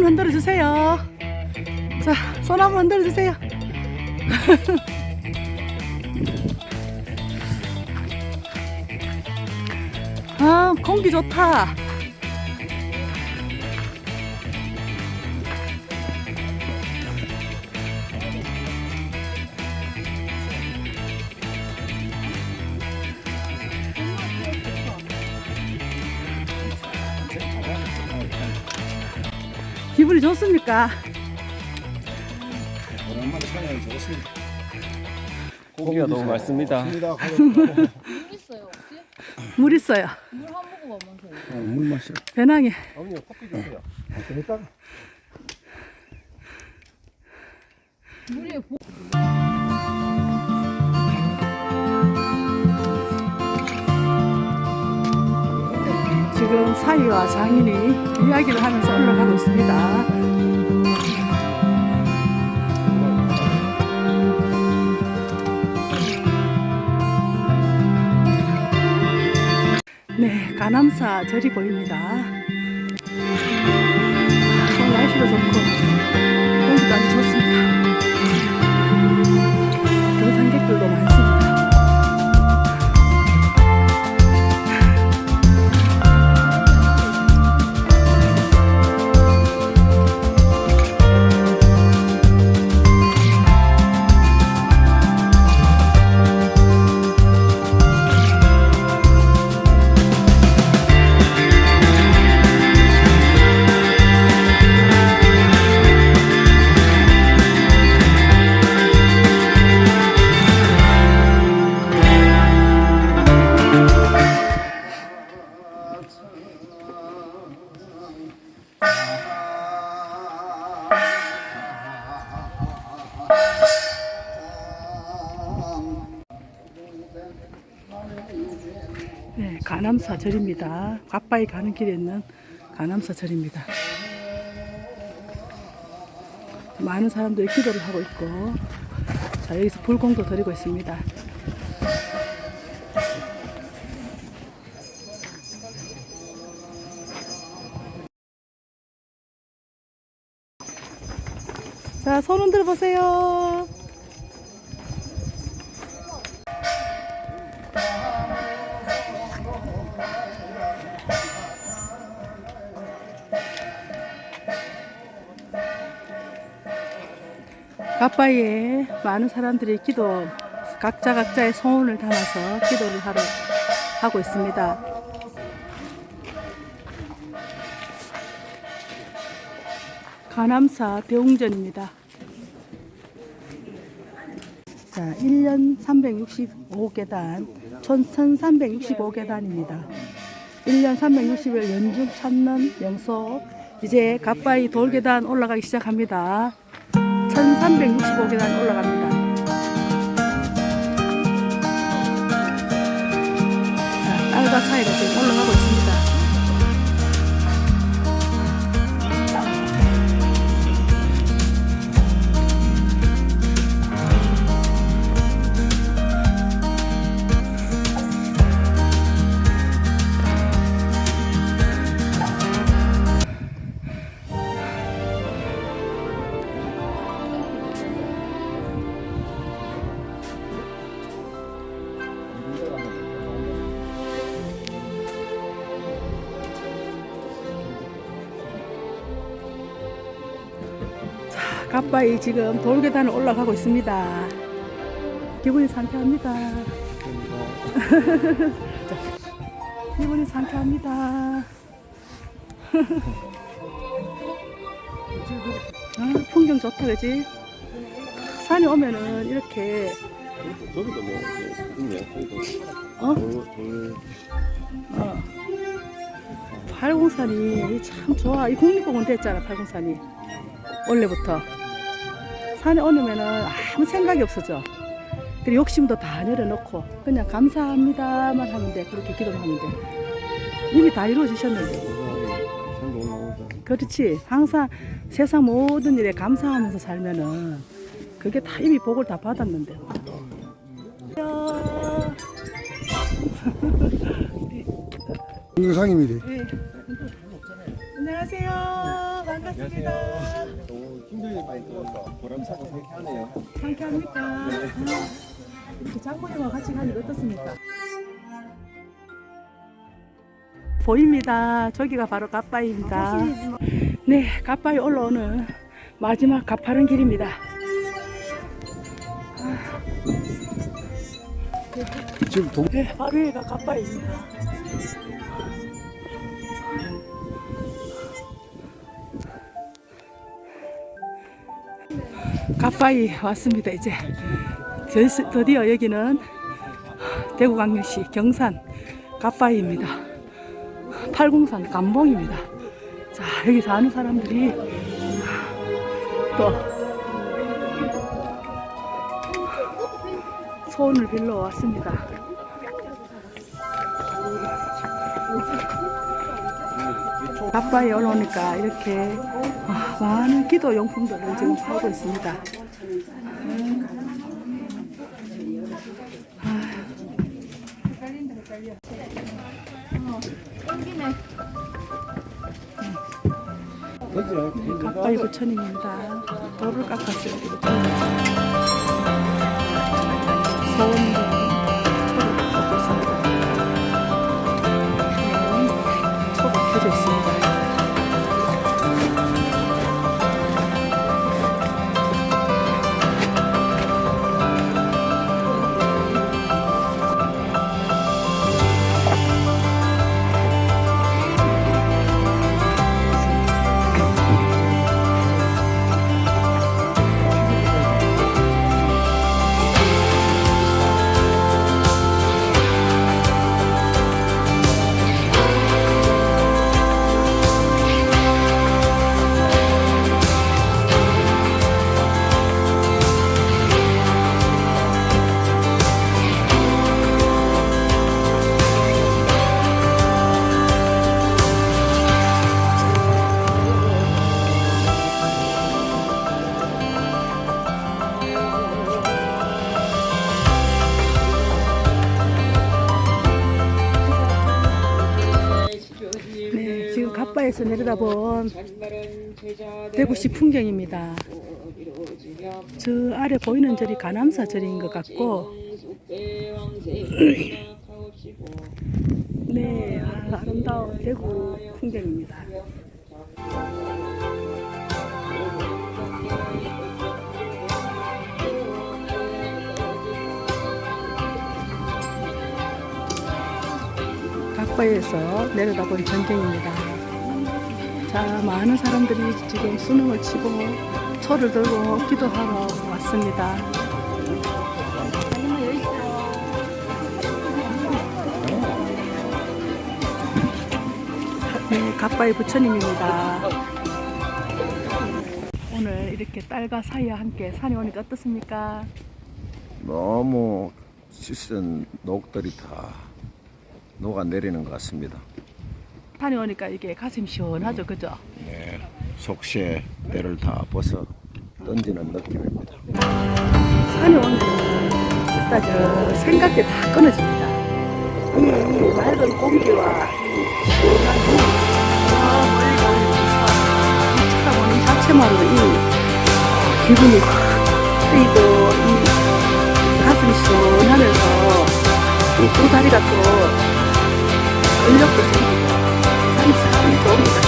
한번 흔들어 주세요. 자, 손 한번 흔들어 주세요. 아, 공기 좋다. 기분이 좋습니까? 오랜만에 산에 좋습니다. 고기가 너무 많습니다. 물 있어요 혹시? 물 있어요. 물 한 모금 없면서 물 마시. 배낭에. 어머니 커피 주세요. 일단 물이 보... 지금 사위와 장인이 이야기를 하면서 올라가고 있습니다. 네, 가남사 절이 보입니다. 오늘 날씨도 좋고 가남사 절입니다. 갓바위 가는 길에 있는 가남사 절입니다. 많은 사람들이 기도를 하고 있고, 자, 여기서 불공도 드리고 있습니다. 자, 손 흔들어 보세요. 갓바위에 많은 사람들이 기도, 각자 각자의 소원을 담아서 기도를 하러 하고 있습니다. 가남사 대웅전입니다. 자, 1년 365계단, 총 1365계단입니다. 1년 360일 연중 찾는 명소, 이제 갓바위 돌계단 올라가기 시작합니다. 1365계단 올라갑니다. 자, 딸과 사이가 지금 올라가고 있습니다. 갓바위 지금 돌계단을 올라가고 있습니다. 기분이 상쾌합니다. 자, 기분이 상쾌합니다. 아, 풍경 좋다, 그지? 산에 오면은 이렇게, 저기도 뭐 있네. 저기도 어? 돌 어. 팔공산이 참 좋아. 이 국립공원 됐잖아, 팔공산이. 원래부터. 산에 오면은 아무 생각이 없어져. 그리고 욕심도 다 내려놓고 그냥 감사합니다만 하면 돼. 그렇게 기도를 하면 돼. 이미 다 이루어지셨는데. 그렇지. 항상 세상 모든 일에 감사하면서 살면은 그게 다 이미 복을 다 받았는데. 야. 동영상입니다. 네. 안녕하세요. 반갑습니다. 또 힘들 게 많이 들어서 보람차고 상쾌하네요. 상쾌합니까? 이렇게 장모님과 같이 가니까 어떻습니까? 보입니다. 저기가 바로 갓바위입니다. 네, 갓바위 올라오는 마지막 가파른 길입니다. 지금 동 네, 바로 여기가 갓바위입니다. 갓바위 왔습니다, 이제. 드- 드디어 여기는 대구광역시 경산 갓바위입니다. 팔공산 감봉입니다. 자, 여기 사는 사람들이 또 소원을 빌러 왔습니다. 갓바위에 올라오니까 이렇게 아, 많은 기도 용품들을 지금 팔고 있습니다. 가까이 부처님입니다. 돌을 깎았어요. 부처님. 갓바에서 내려다본 대구시 풍경입니다. 저 아래 보이는 절이 가남사 절인 것 같고, 네, 아, 아름다운 대구 풍경입니다. 각바에서 내려다본 전경입니다. 자, 많은 사람들이 지금 수능을 치고 초를 들고 기도하러 왔습니다. 네, 각바의 부처님입니다. 오늘 이렇게 딸과 사이와 함께 산에 오니까 어떻습니까? 너무 씻은 녹들이 다 녹아내리는 것 같습니다. 산에 오니까 이게 가슴 시원하죠, 그죠? 네, 속시에 때를 다 벗어 던지는 느낌입니다. 산에 오면 일단 저 생각이 다 끊어집니다. 이, 이 맑은 공기와 이 시원한 물, 쳐다보는 자체만으로 이 기분이 확 트이고 이 가슴이 시원하면서 이 두 다리가 또 근력도 생기고 people.